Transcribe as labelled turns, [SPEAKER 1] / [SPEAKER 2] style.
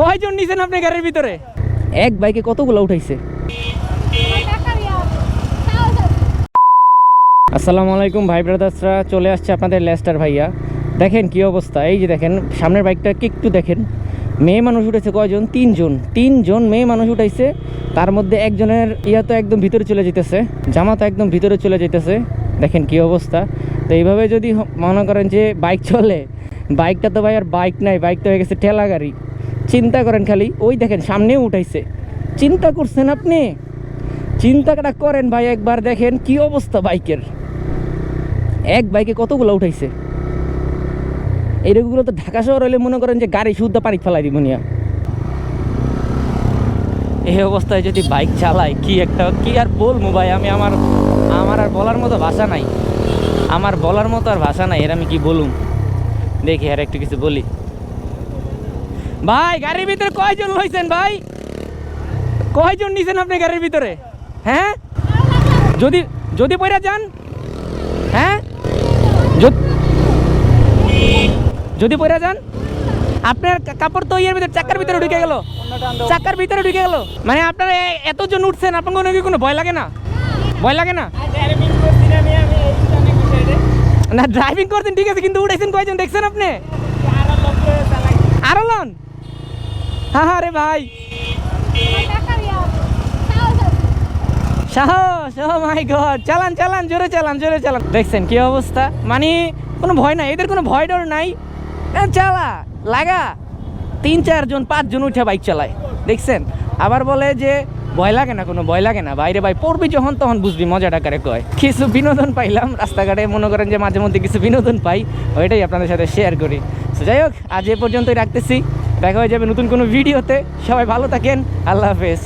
[SPEAKER 1] কয়জন নিছেন আপনি গাড়ির ভিতরে? এক বাইকে কতগুলো উঠাইছে? আসসালামু আলাইকুম ভাই ব্রাদার্সরা, চলে আসছে আপনাদের লেস্টার ভাইয়া। দেখেন কি অবস্থা, এই যে দেখেন, সামনের বাইকটাকে একটু দেখেন। মেয়ে মানুষ উঠেছে কয়জন? তিনজন। তিনজন মেয়ে মানুষ উঠাইছে, তার মধ্যে একজনের ইয়া তো একদম ভিতরে চলে যেতেছে জামা তো একদম ভিতরে চলে যেতেছে দেখেন কি অবস্থা। তো এইভাবে যদি মনে করেন যে বাইক চলে, বাইকটা তো ভাই আর বাইক নাই, বাইক তো হয়ে গেছে ঠেলা গাড়ি। চিন্তা করেন খালি, ওই দেখেন সামনেও উঠাইছে। চিন্তা করছেন আপনি? চিন্তাটা করেন ভাই, একবার দেখেন কি অবস্থা বাইকের। এক বাইকে কতগুলো উঠাইছে? এইগুলো তো ঢাকা শহর হলে মনে করেন যে গাড়ি শুদ্ধ পানি ফেলাই দিব নিয়া। এই অবস্থায় যদি বাইক চালাই, কি একটা, কি আর বলব ভাই, আমি আমার আমার আর বলার মতো ভাষা নাই। আমার বলার মতো আর ভাষা নাই, এর আমি কি বলুম? দেখি আর একটু কিছু বলি। ভাই, গাড়ির ভিতরে কয়জন হয়েছেন ভাই? কয়জন নিছেন আপনি গাড়ির ভিতরে? হ্যাঁ? যদি যদি পয়রা যান। হ্যাঁ? যদি- পয়রা যান। আপনার কাপড় তো ইয়ের ভিতরে, চাকার ভিতরে ঢুকে গেল। চাকার ভিতরে ঢুকে গেল। মানে আপনারা এতজন উঠছেন আপনার কি কোনো ভয় লাগে না? ভয় লাগে না? না ড্রাইভিং করছেন, ঠিক আছে, কিন্তু উঠেছেন কয়জন, দেখছেন আপনি আরও লন হ্যাঁ হ্যাঁ রে ভাই। সাহস ও মাই গড চালান চালান, জোরে চালান জোরে চালান। দেখছেন কি অবস্থা? মানে কোনো ভয় নাই। এদের কোনো ভয় ডর নাই। চালা, লাগা। তিন, চারজন, পাঁচজন উঠে বাইক চালায়। দেখছেন? আবার বলে যে, ভয় লাগে না, কোনো ভয় লাগে না। বাইরে ভাই, পড়বি যখন, তখন বুঝবি মজাটা করে কয়। কিছু বিনোদন পাইলাম রাস্তাঘাটে। মনে করেন যে মাঝে মধ্যে কিছু বিনোদন পাই। ওইটাই আপনাদের সাথে শেয়ার করি। তো যাই হোক, আজ এ পর্যন্তই রাখতেছি। দেখা হয়ে যাবে নতুন কোনো ভিডিওতে। সবাই ভালো থাকেন আল্লাহ হাফেজ।